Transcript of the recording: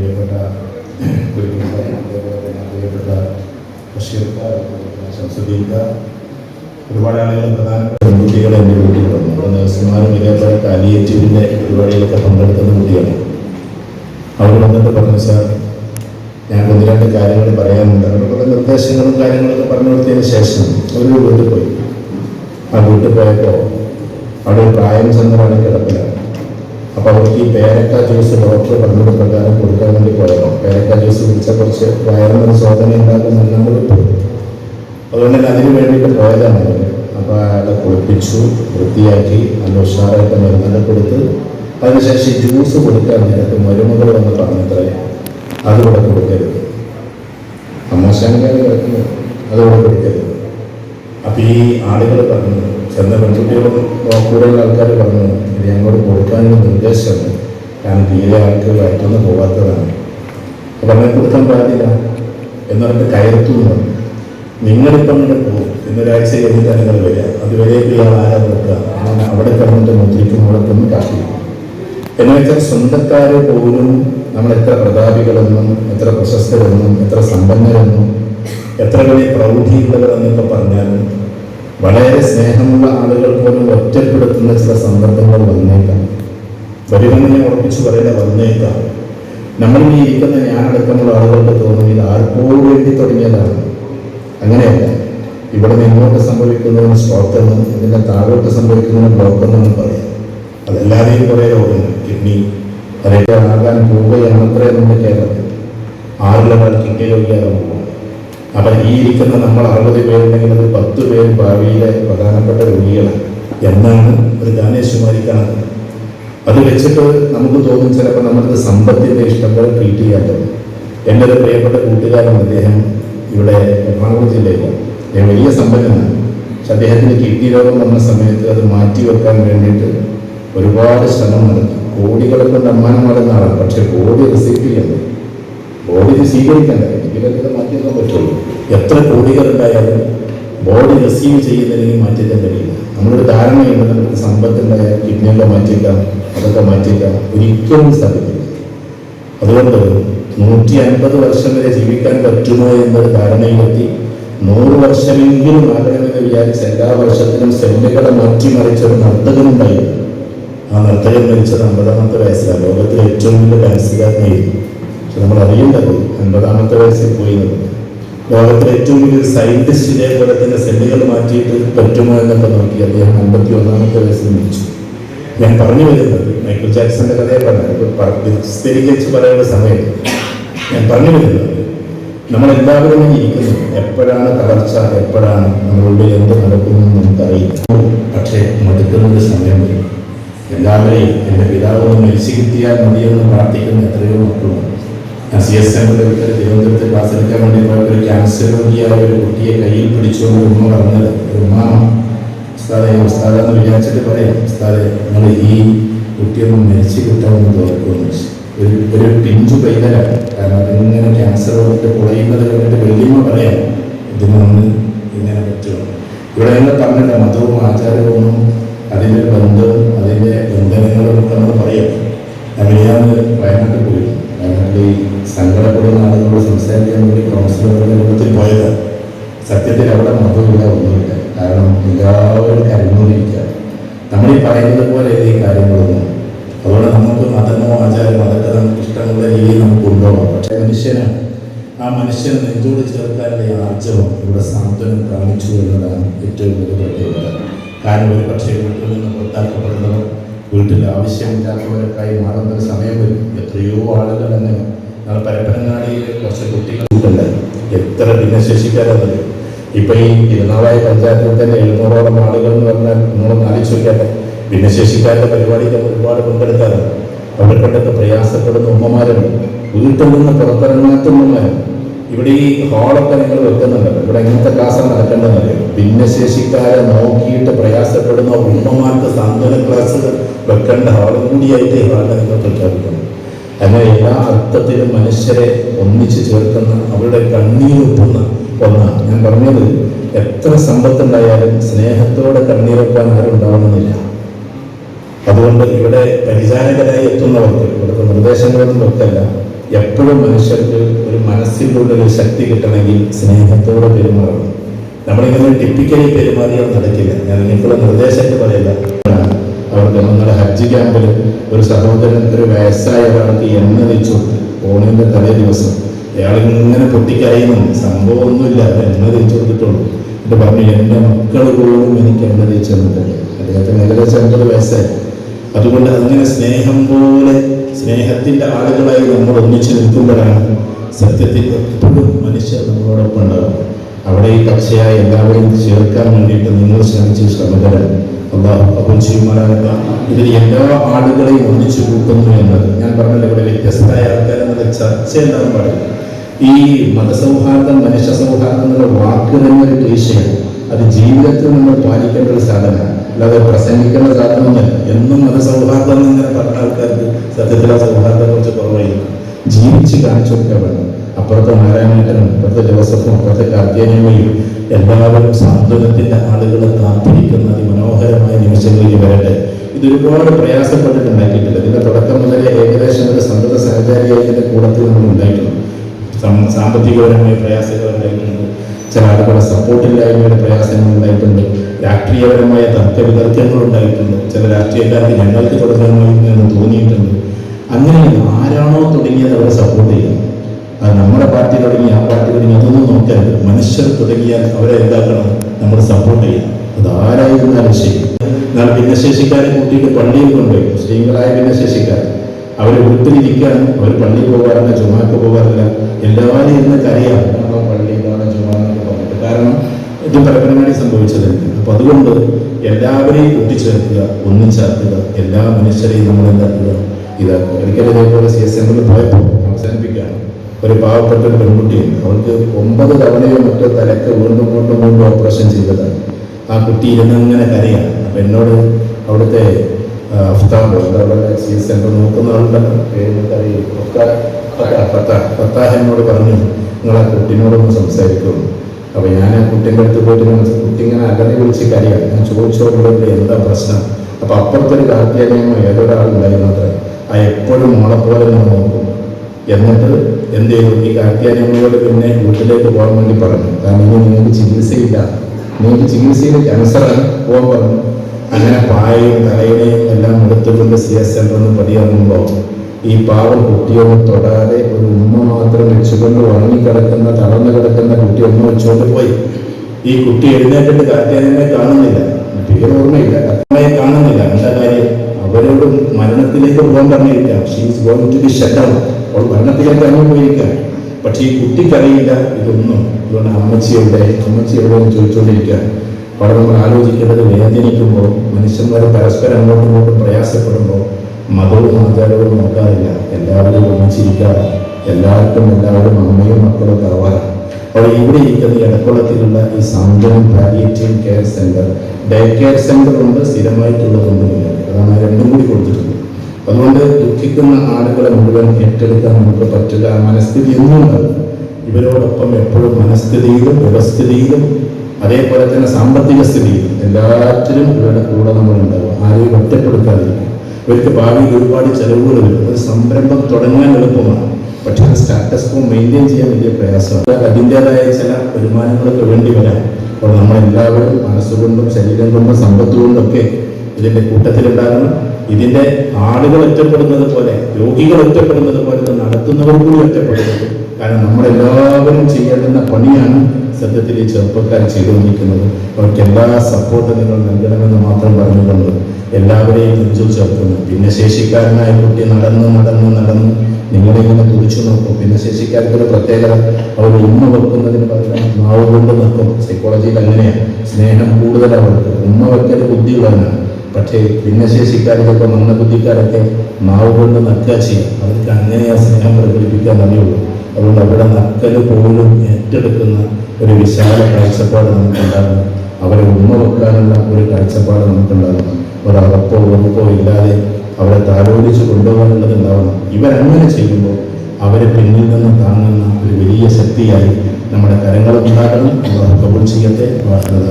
പ്രിയപ്പെട്ട പ്രിയപ്പെട്ട ബഷീർക്കാർ, ഒരുപാട് ആളുകൾ പ്രധാനപ്പെട്ട പെൺകുട്ടികൾ എന്റെ വീട്ടിൽ വന്നു. നഴ്സുമാരും പരിപാടിയിലൊക്കെ പങ്കെടുക്കുന്ന കുട്ടിയാണ് അവർ വന്നിട്ട് പറഞ്ഞു സാർ ഞാൻ ഒന്ന് രണ്ട് കാര്യങ്ങൾ പറയാനുണ്ട്. അവരുടെ നിർദ്ദേശങ്ങളും കാര്യങ്ങളൊക്കെ പറഞ്ഞു കൊടുത്തതിന് ശേഷം ഒരു വീട്ടിൽ പോയി. ആ വീട്ടിൽ പോയപ്പോൾ അവിടെ പ്രായം ചെന്നതാണ് കിടപ്പിലാണ് അപ്പോൾ അവർക്ക് ഈ പേരക്ക ജ്യൂസ് ഡോക്ടർ പറഞ്ഞത് പ്രകാരം കൊടുക്കാൻ വേണ്ടി പോയതാണ്. പേരക്ക ജ്യൂസ് കുടിച്ച കുറച്ച് വയറിനൊരു ഉണ്ടാകുന്ന നമ്മൾ പോയി അതുകൊണ്ട് തന്നെ അതിന് വേണ്ടിയിട്ട് പോയതാണ്. അപ്പോൾ അയാളെ കുളിപ്പിച്ചു വൃത്തിയാക്കി നല്ല ഉഷാറായിട്ട് മരുന്നൊക്കെ കൊടുത്ത് അതിനുശേഷം ജ്യൂസ് കൊടുക്കാൻ നേരത്ത് മരുമകൾ വന്ന് പറഞ്ഞത്രേ അതുകൂടെ കൊടുക്കരുത്. അമ്മശാനിക്കാർ കിടക്കുന്നത് അതുകൂടെ കൊടുക്കരുത്. അപ്പം ഈ ആളുകൾ പറഞ്ഞു ചെന്ന ബന്ധുക്കളും കൂടുതൽ ആൾക്കാർ പറഞ്ഞു ഇത് ഞങ്ങളോട് കൊടുക്കാനുള്ള നിർദ്ദേശമാണ് കാരണം തീരെ ആൾക്ക് വയറ്റൊന്ന് പോകാത്തതാണ് അപ്പം അങ്ങനെ കൊടുക്കാൻ പാടില്ല. എന്ന് പറഞ്ഞിട്ട് കയർത്തു എന്ന് പറഞ്ഞു. നിങ്ങളിപ്പം അങ്ങനെ പോകും ഇന്നൊരാഴ്ച കഴിഞ്ഞിട്ട് നിങ്ങൾ വരിക. അതുവരെ ഇയാൾ ആരാ നോക്കുക? അങ്ങനെ അവിടെ കിടന്നിട്ട് മുദ്രിക്കുമ്പോഴൊക്കെ ഒന്ന് കാട്ടി എന്ന് വെച്ചാൽ സ്വന്തക്കാരെ പോലും നമ്മൾ എത്ര പ്രതാപികളെന്നും എത്ര പ്രശസ്തരെന്നും എത്ര സമ്പന്നരെന്നും എത്ര വലിയ പ്രൗഢിയുള്ളവരെന്നൊക്കെ പറഞ്ഞാലും വളരെ സ്നേഹമുള്ള ആളുകൾ പോലും ഒറ്റപ്പെടുത്തുന്ന ചില സന്ദർഭങ്ങൾ വന്നേക്കാം. വരുമെന്ന് ഞാൻ ഉറപ്പിച്ചു പറയുന്ന വന്നേക്കാം. നമ്മൾ ഈ ഇരിക്കുന്ന ഞാനടക്കമുള്ള ആളുകൾക്ക് തോന്നും ഇത് ആർക്കോ വേണ്ടി തുടങ്ങിയതാണ്. അങ്ങനെയല്ല. ഇവിടെ നിന്ന് ഇങ്ങോട്ട് സംഭവിക്കുന്നതിന് സ്ട്രോക്ക് എന്നും ഇതിന്റെ താഴോട്ട് സംഭവിക്കുന്നതിന് ബ്ലോക്ക് എന്നും പറയാം. അതെല്ലാവരെയും കുറേ രോഗങ്ങൾ. കിഡ്നി. അതൊക്കെ ആകാൻ പോവുകയാണത്രേ നമ്മുടെ കേരളത്തിൽ. ആറിലൊരാൾ കിഡ്നി രോഗിയാകാൻ പോകും അപ്പം ഈ ഇരിക്കുന്ന നമ്മൾ അറുപത് പേരുണ്ടെങ്കിൽ അത് പത്ത് പേര് ഭാവിയിലെ പ്രധാനപ്പെട്ട രോഗികളാണ്. എന്നാണ് ഒരു ഗാനേശുമാരി കണക്ക്. അത് വെച്ചിട്ട് നമുക്ക് തോന്നും ചിലപ്പോൾ നമുക്ക് സമ്പത്തിന്റെ ഇഷ്ടം പോലെ ട്രീറ്റ് ചെയ്യാൻ തോന്നും. എന്റെ ഒരു പ്രിയപ്പെട്ട കൂട്ടുകാരൻ അദ്ദേഹം ഇവിടെ എറണാകുളം ജില്ലയിലാണ്. ഞാൻ വലിയ സമ്പന്നനാണ്. പക്ഷെ അദ്ദേഹത്തിന് കിഡ്നി രോഗം വന്ന സമയത്ത് അത് മാറ്റി വെക്കാൻ വേണ്ടിയിട്ട് ഒരുപാട് ശ്രമം നടത്തി. കോടികളെ കൊണ്ട് അമ്മാനം പക്ഷെ കോടി റിസീവ് ചെയ്യണ്ടേ ബോഡി സ്വീകരിക്കണ്ടേ? എങ്കിലൊക്കെ ഇത് മാറ്റിയെക്കാൻ പറ്റുള്ളൂ. എത്ര കോടികൾ ഉണ്ടായാലും ബോഡി റിസീവ് ചെയ്യുന്നതിന് മാറ്റിക്കാൻ കഴിയില്ല. നമ്മളൊരു ധാരണയുണ്ട് നമുക്ക് സമ്പത്തുണ്ടായാൽ കിഡ്നിയൊക്കെ മാറ്റിയേക്കാം അതൊക്കെ മാറ്റിയേക്കാം. ഒരിക്കലും സാധിക്കില്ല. അതുകൊണ്ട് നൂറ്റി അൻപത് വർഷം വരെ ജീവിക്കാൻ പറ്റുമോ എന്നൊരു ധാരണയിലെത്തി നൂറ് വർഷമെങ്കിലും ആകണമെന്ന് വിചാരിച്ച് എല്ലാ വർഷത്തിലും സെല്ലുകളെ മാറ്റിമറിച്ച ഒരു നർത്തകനുണ്ടായിരുന്നു ആ നർത്തകൻ മരിച്ചത് അമ്പതാമത്തെ വയസ്സിലാണ്. ലോകത്തിലെ ഏറ്റവും വലിയ ഡാൻസുകാരനായിരുന്നു നമ്മൾ അറിയേണ്ടത് എൺപതാമത്തെ വയസ്സിൽ പോയി ലോകത്തിലെ ഏറ്റവും വലിയ സയന്റിസ്റ്റിനെ പോലെ തന്നെ സെല്ലുകൾ മാറ്റിയിട്ട് പറ്റുമോ എന്നൊക്കെ നോക്കി അദ്ദേഹം അമ്പത്തി ഒന്നാമത്തെ വയസ്സിൽ മരിച്ചു. ഞാൻ പറഞ്ഞു വരുന്നത് മൈക്കിൾ ജാക്സന്റെ കഥയെ പറഞ്ഞു വിസ്തരീകരിച്ച് പറയുന്ന സമയത്ത് ഞാൻ പറഞ്ഞു വരുന്നത് നമ്മളെല്ലാവരും ഇരിക്കുന്നു. എപ്പോഴാണ് തളർച്ച? എപ്പോഴാണ് നമ്മളുടെ എന്ത് നടക്കുന്നതെന്ന് നമുക്കറിയാം പക്ഷേ മടുക്കുന്നതിന് സമയം വരും. എല്ലാവരെയും എന്റെ പിതാവ് മരിച്ചു കിട്ടിയാൽ മതിയെന്ന് പ്രാർത്ഥിക്കുന്ന എത്രയോ മക്കളുണ്ട്. ഞാൻ സി എസ് എമ്മിന്റെ വീട്ടിൽ തിരുവനന്തപുരത്ത് ക്ലാസ് എടുക്കാൻ വേണ്ടി പോയപ്പോൾ ഒരു ക്യാൻസർ രോഗിയായ ഒരു കുട്ടിയെ കയ്യിൽ പിടിച്ചുകൊണ്ട് ഉമ്മ പറഞ്ഞത്. ഉമ്മ ഉസ്താദെ ഉസ്താദ എന്ന് വിചാരിച്ചിട്ട് പറയാം. ഉസ്താദെ നിങ്ങൾ ഈ കുട്ടിയൊന്നും മരിച്ചു കിട്ടാമെന്ന് തോന്നുന്നു ഒരു ഒരു പിഞ്ചു പൈതലാണ് കാരണം അതിങ്ങനെ ക്യാൻസർ വന്നിട്ട് പൊളയുന്നത് കണ്ടിട്ട് വലിയമ്മ പറയാം. ഇതിനൊന്ന് ഇങ്ങനെ പറ്റുമോ? ഇവിടെ നിങ്ങൾ പറഞ്ഞില്ല മതവും ആചാരവും അതിന്റെ ബന്ധവും അതിന്റെ ബന്ധനങ്ങളും നമ്മൾ പറയാം. ഞാൻ വയനാട്ടിൽ പോയി വയനാട്ടിൽ സംസാരിക്കാൻ വേണ്ടി കൗൺസിലറുടെ രൂപത്തിൽ പോയത് സത്യത്തിൽ അവിടെ മതമില്ല ഒന്നുമില്ല. കാരണം എല്ലാവരും കരഞ്ഞുകൊണ്ടിരിക്കുക നമ്മൾ ഈ പറയുന്നത് പോലെ ഈ കാര്യങ്ങളൊന്നും. അതുകൊണ്ട് നമുക്ക് മതമോ ആചാരമോ അതൊക്കെ നമുക്ക് ഇഷ്ടമുള്ള രീതിയിൽ നമുക്ക് കൊണ്ടുപോകാം. പക്ഷേ മനുഷ്യനാണ് ആ മനുഷ്യനെ നെഞ്ചോട് ചേർക്കാനുള്ള ആർജവം ഇവിടെ സാന്ത്വനം കാണിച്ചു എന്നതാണ് ഏറ്റവും വലിയ പ്രത്യേകത. കാരണം ഒരു പക്ഷേ വീട്ടിൽ നിന്ന് പുറത്താക്കപ്പെടുന്നവർ വീട്ടിൽ ആവശ്യമില്ലാത്തവരൊക്കെ മാറുന്ന ഒരു സമയം വരും. എത്രയോ ആളുകൾ അങ്ങനെ ഞങ്ങൾ പരപ്പനങ്ങാടിയിൽ കുറച്ച് കുട്ടികളുണ്ട് എത്ര ഭിന്നശേഷിക്കാരെന്നറിയും ഇപ്പൊ ഈ തിരുനാവായ പഞ്ചായത്തിൽ തന്നെ എഴുന്നൂറോളം ആളുകൾ എന്ന് പറഞ്ഞാൽ നമ്മളൊന്ന് ആലോചിച്ച് നോക്കട്ടെ ഭിന്നശേഷിക്കാരുടെ പരിപാടിക്ക് ഒരുപാട് പങ്കെടുക്കാറുണ്ട്. അവർക്കൊക്കെ പ്രയാസപ്പെടുന്ന ഉമ്മമാരും വീട്ടിൽ നിന്ന് പുറത്തിറങ്ങാത്ത ഇവിടെ ഈ ഹാളൊക്കെ നിങ്ങൾ വെക്കുന്നുണ്ടല്ലോ. ഇവിടെ എങ്ങനത്തെ ക്ലാസ് നടക്കേണ്ടതെന്നറിയോ? ഭിന്നശേഷിക്കാരെ നോക്കിയിട്ട് പ്രയാസപ്പെടുന്ന ഉമ്മമാർക്ക് സാന്ത്വന ക്ലാസ് വെക്കേണ്ട ഹാളും കൂടിയായിട്ട് ഈ ഹാളിനെ നിങ്ങൾ പ്രഖ്യാപിക്കുന്നു. അങ്ങനെ എല്ലാ അർത്ഥത്തിലും മനുഷ്യരെ ഒന്നിച്ചു ചേർക്കുന്ന അവരുടെ കണ്ണീരൊപ്പുന്ന ഒന്നാണ്. ഞാൻ പറഞ്ഞത് എത്ര സമ്പത്തുണ്ടായാലും സ്നേഹത്തോടെ കണ്ണീരൊപ്പാൻ ആരും ഉണ്ടാവണമെന്നില്ല അതുകൊണ്ട് ഇവിടെ പരിചാരകരായി എത്തുന്നവർക്ക് ഇവിടുത്തെ നിർദ്ദേശങ്ങളൊന്നും വെക്കല്ല എപ്പോഴും മനുഷ്യർക്ക് ഒരു മനസ്സിലൂടെ ഒരു ശക്തി കിട്ടണമെങ്കിൽ സ്നേഹത്തോടെ പെരുമാറണം. നമ്മളിങ്ങനെ ടിപ്പിക്കലി പെരുമാറിയാൽ നടക്കില്ല. ഞാൻ നിങ്ങൾക്കുള്ള നിർദ്ദേശമായിട്ട് പറയില്ല. അവർക്ക് നമ്മുടെ ഹജ്ജ് ക്യാമ്പിൽ ഒരു സഹോദരൻ ഒരു വയസ്സായ ഒരാൾക്ക് എണ്ണ വെച്ചു ഓണിന്റെ തലേ ദിവസം അയാൾ ഇങ്ങനെ പൊട്ടിക്കരയുന്നു സംഭവം ഒന്നുമില്ല എണ്ണ തേച്ചു കൊടുത്തിട്ടുള്ളൂ. എന്നിട്ട് പറഞ്ഞു എന്റെ മക്കൾ പോലും എനിക്ക് എണ്ണ തേച്ച് തന്നിട്ടില്ല. അദ്ദേഹത്തിന് ഏകദേശം അൻപത് വയസ്സായി. അതുകൊണ്ട് അങ്ങനെ സ്നേഹം പോലെ സ്നേഹത്തിന്റെ ആളുകളായി നമ്മൾ ഒന്നിച്ച് നിൽക്കുമ്പോഴാണ് സത്യത്തിൽ എപ്പോഴും മനുഷ്യർ നമ്മളോടൊപ്പം ഉണ്ടാകും അവിടെ ഈ കക്ഷയായ എല്ലാവരെയും ചേർക്കാൻ വേണ്ടിയിട്ട് നിങ്ങൾ ശ്രമിച്ച് ശ്രമകരം അള്ളാഹു കബൂൽ ചെയ്യുമാറാകുക ഇതിൽ എല്ലാ ആളുകളെയും ഒന്നിച്ചു കൂട്ടുന്നു എന്നത് ഞാൻ പറഞ്ഞല്ലോ ഇവിടെ വ്യത്യസ്തമായ ആൾക്കാരെന്നത് ചർച്ച എന്താണെന്ന് പറയുന്നത് ഈ മതസൗഹാർദ്ദം മനുഷ്യ സൗഹാർദ്ദം എന്നുള്ള വാക്ക് തന്നെ ഒരു ക്ലീശയാണ്. അത് ജീവിതത്തിൽ നമ്മൾ പാലിക്കേണ്ട ഒരു സാധനമാണ്. അല്ലാതെ പ്രസംഗിക്കേണ്ട സാധനമൊന്നുമല്ല. എന്നും മതസൗഹാർദ്ദം എന്നിങ്ങനെ പറഞ്ഞ ആൾക്കാർക്ക് സത്യത്തിൽ ആ സൗഹാർദ്ദം കുറച്ച് കുറവായിരിക്കും ജീവിച്ച് കാണിച്ചു കൊടുക്കാൻ വേണം. അപ്പുറത്തെ നാരായണേട്ടനും അപ്പുറത്തെ ജോസഫും അപ്പുറത്തെ കാർത്തികനയും എല്ലാവരും സാന്ത്വനത്തിന്റെ ആളുകൾ കാത്തിരിക്കുന്ന അതിമനോഹരമായ നിമിഷങ്ങളിൽ വരട്ടെ. ഇത് ഒരുപാട് പ്രയാസപ്പെട്ടിട്ടുണ്ടാക്കിയിട്ടില്ല ഇതിന്റെ തുടക്കം മുതലേ ഏകദേശം ഒരു സന്തത സഹചാരിയായി ഇതിന്റെ കൂടത്തിൽ നമ്മൾ ഉണ്ടായിട്ടുണ്ട്. സാമ്പത്തികപരമായ പ്രയാസങ്ങൾ ഉണ്ടായിട്ടുണ്ട്. ചില ആളുകളുടെ സപ്പോർട്ടില്ലായ്മയുടെ പ്രയാസങ്ങൾ ഉണ്ടായിട്ടുണ്ട്. രാഷ്ട്രീയപരമായ തർക്ക വിതർക്കങ്ങൾ ഉണ്ടായിട്ടുണ്ട്. ചില രാഷ്ട്രീയക്കാർക്ക് ഞങ്ങൾക്ക് തുടങ്ങണമെന്ന് തോന്നിയിട്ടുണ്ട്. അങ്ങനെ ആരാണോ തുടങ്ങിയത് അവരെ സപ്പോർട്ട് ചെയ്യണം അത് നമ്മുടെ പാർട്ടി തുടങ്ങി ആ പാർട്ടി തുടങ്ങി അതൊന്നും നോക്കരുത് മനുഷ്യർ തുടങ്ങിയാൽ അവരെ എന്താക്കണം? നമ്മൾ സപ്പോർട്ട് ചെയ്യണം. അത് ആരായിരുന്നാലും ശരി. എന്നാൽ ഭിന്നശേഷിക്കാരെ കൂട്ടിയിട്ട് പള്ളിയിൽ കൊണ്ടുപോയി. മുസ്ലിങ്ങളായ ഭിന്നശേഷിക്കാർ. അവർ വീട്ടിലിരിക്കാൻ അവർ പള്ളിയിൽ പോകാറില്ല ചുമക്ക് പോകാറില്ല. എല്ലാവരും ഇരുന്ന് കരയാണ്. നമ്മളെ പള്ളിയിലാണ് ജുമാ എന്നൊക്കെ പറഞ്ഞിട്ട്. കാരണം ഇത് പരമ്പരമായി സംഭവിച്ചതല്ല അപ്പൊ അതുകൊണ്ട് എല്ലാവരെയും കൂട്ടിച്ചേർക്കുക ഒന്നിച്ചേർക്കുക എല്ലാ മനുഷ്യരെയും നമ്മൾ എന്താക്കുക ഇതാക്കുക. ഒരിക്കലും ഇതേപോലെ സി എസ് എമ്മിൽ പോയപ്പോൾ അവസാനിപ്പിക്കുകയാണ്. ഒരു പാവപ്പെട്ട ഒരു പെൺകുട്ടിയുണ്ട് അവൾക്ക് ഒമ്പത് തവണയോ മറ്റോ തലക്ക് വീണ്ടും വീണ്ടും വീണ്ടും ഓപ്പറേഷൻ ചെയ്തതാണ്. ആ കുട്ടി ഇരുന്നങ്ങനെ കരയാണ്. അപ്പം എന്നോട് അവിടുത്തെ അഫ്താബ് എന്താ സി എസ് സെന്റർ നോക്കുന്ന ആളുണ്ടല്ലോ പേര് എന്നോട് പറഞ്ഞു നിങ്ങൾ ആ കുട്ടീനോടൊന്ന് സംസാരിക്കുള്ളൂ അപ്പൊ ഞാൻ ആ കുട്ടീന്റെ അടുത്ത് പോയിട്ട് കുട്ടി ഇങ്ങനെ അകലെ വിളിച്ച് കരയാണ്. ഞാൻ ചോദിച്ചോടുള്ളത് എന്താ പ്രശ്നം? അപ്പൊ അപ്പുറത്തെ ഒരു കാർത്തികനോ ഏതൊരാളുണ്ടായിരുന്നു അത്ര ആ എപ്പോഴും മോളെപ്പോലെ പോലെ നോക്കും. എന്നിട്ട് എന്ത് ചെയ്തു ഈ കാർത്തിയാനിയമ്മയോട് പിന്നെ വീട്ടിലേക്ക് പോകാൻ വേണ്ടി പറഞ്ഞു. കാരണം ഇനി നിങ്ങൾക്ക് ചികിത്സയില്ല. നിങ്ങൾക്ക് ചികിത്സയിൽ ക്യാൻസറാണ് പോകാൻ പറഞ്ഞു. അങ്ങനെ പായയും തലയിലെയും എല്ലാം എടുത്തുകൊണ്ട് സി എസ് സെന്ററിൽ നിന്ന് പതിയാകുമ്പോൾ ഈ പാവം കുട്ടിയൊന്ന് തൊടാതെ ഒരു ഉമ്മ മാത്രം വെച്ചുകൊണ്ട് ഉറങ്ങിക്കിടക്കുന്ന തളർന്നു കിടക്കുന്ന കുട്ടി ഒന്ന് വെച്ചുകൊണ്ട് പോയി. ഈ കുട്ടി എഴുന്നേറ്റിട്ട് കാർത്തിയാനിയമ്മയെ കാണുന്നില്ല. പേര് ഓർമ്മയില്ല. അമ്മയെ കാണുന്നില്ല. എന്താ കാര്യം? അവരോട് മരണത്തിലേക്ക് പോകാൻ പറഞ്ഞിരിക്കാം. She's going to be shut down അവൾ മരണത്തിലേക്ക് പോയിരിക്കാം പക്ഷേ ഈ കുട്ടിക്കറിയില്ല ഇതൊന്നും. അതുകൊണ്ട് അമ്മച്ചി എവിടെ അമ്മച്ചി എവിടെ എന്ന് ചോദിച്ചുകൊണ്ടിരിക്കുക. അവിടെ നമ്മൾ ആലോചിക്കേണ്ടത് വേദനിക്കുമ്പോൾ മനുഷ്യന്മാർ പരസ്പരം അങ്ങോട്ടും ഇങ്ങോട്ടും പ്രയാസപ്പെടുമ്പോൾ മതവും ആചാരവും നോക്കാറില്ല. എല്ലാവരും ഒന്നിച്ചിരിക്കാറ് എല്ലാവർക്കും എല്ലാവരും അമ്മയും മക്കളും ആവാറാണ് അവിടെ ഇവിടെ ഇരിക്കുന്ന ഇടക്കുളത്തിലുള്ള ഈ Santhwanam palliative care centre day care centre ഉണ്ട് സ്ഥിരമായിട്ടുള്ളതുണ്ട് നിങ്ങൾക്ക് അതാണ് രണ്ടും കൂടി കൊടുത്തിട്ടുണ്ട് അതുകൊണ്ട് ദുഃഖിക്കുന്ന ആളുകളെ മുഴുവൻ ഏറ്റെടുക്കാൻ നമുക്ക് പറ്റുക ആ മനസ്ഥിതി എന്നുണ്ട് ഇവരോടൊപ്പം എപ്പോഴും മനസ്ഥിതിയിലും വ്യവസ്ഥിതിയിലും അതേപോലെ തന്നെ സാമ്പത്തിക സ്ഥിതിയിലും എല്ലാറ്റിലും ഇവരുടെ കൂടെ നമ്മൾ ഉണ്ടാവും ആരെയും ഒറ്റപ്പെടുത്താതിരിക്കും ഇവർക്ക് ഭാവിയിൽ ഒരുപാട് ചെലവുകൾ വരും. ഒരു സംരംഭം തുടങ്ങാൻ എളുപ്പമാണ്. പക്ഷേ അത് സ്റ്റാറ്റസ് കോ മെയിന്റെയിൻ ചെയ്യാൻ വലിയ പ്രയാസമാണ്. അതിന്റെതായ ചില വരുമാനങ്ങളൊക്കെ വേണ്ടി വരാം അപ്പോൾ നമ്മളെല്ലാവരും മനസ്സുകൊണ്ടും ശരീരം കൊണ്ടും സമ്പത്ത് കൊണ്ടൊക്കെ ഇതിന്റെ കൂട്ടത്തിലുണ്ടാകണം. ഇതിന്റെ ആളുകൾ ഒറ്റപ്പെടുന്നത് പോലെ രോഗികൾ ഒറ്റപ്പെടുന്നത് പോലെ നടത്തുന്നവർ കൂടി ഒറ്റപ്പെടുന്നത്. കാരണം നമ്മളെല്ലാവരും ചെയ്യേണ്ടുന്ന പണിയാണ് സത്യത്തിൽ ഈ ചെറുപ്പക്കാർ ചെയ്തുകൊണ്ടിരിക്കുന്നത്. അവർക്ക് എല്ലാ സപ്പോർട്ടും നിങ്ങൾ നൽകണമെന്ന് മാത്രം പറഞ്ഞുകൊണ്ട് എല്ലാവരെയും കുറിച്ചു ചേർക്കുന്നു. ഭിന്നശേഷിക്കാരനായ കുട്ടി നടന്ന് നടന്ന് നടന്ന്. നിങ്ങളിങ്ങനെ തുടിച്ചു നോക്കും. ഭിന്നശേഷിക്കാർക്കൊരു പ്രത്യേകത അവർ ഉമ്മ വെക്കുന്നതിന് പകരം നാവ് കൊണ്ട് നിൽക്കും സൈക്കോളജിയിൽ അങ്ങനെയാണ് സ്നേഹം അവർക്ക്. ഉമ്മ വെക്കൽ ബുദ്ധിയുള്ളവനാണ്. പക്ഷേ ഭിന്നശേഷിക്കാർക്കൊക്കെ മന്ദബുദ്ധിക്കാരൊക്കെ മാവ് കൊണ്ട് നക്കുക ചെയ്യും അവർക്ക് അങ്ങനെ ആ സ്നേഹം പ്രകടിപ്പിക്കാൻ അറിയുള്ളൂ. അതുകൊണ്ട് അവിടെ നക്കൽ പോലും ഏറ്റെടുക്കുന്ന ഒരു വിശാല കാഴ്ചപ്പാട് നമുക്കുണ്ടാകണം അവരെ ഉമ്മ വെക്കാനുള്ള ഒരു കാഴ്ചപ്പാട് നമുക്കുണ്ടാകണം ഒരു ഉറപ്പോ ഇല്ലാതെ അവരെ താലോലിച്ച് കൊണ്ടുപോകാനുള്ളത് ഉണ്ടാവണം. ഇവരങ്ങനെ ചെയ്യുമ്പോൾ അവരെ പിന്നിൽ നിന്ന് താങ്ങുന്ന ഒരു വലിയ ശക്തിയായി നമ്മുടെ കരങ്ങളും ഉണ്ടാക്കണം അവർ കബൂൾ ചെയ്യട്ടെ. വാർത്തകൾ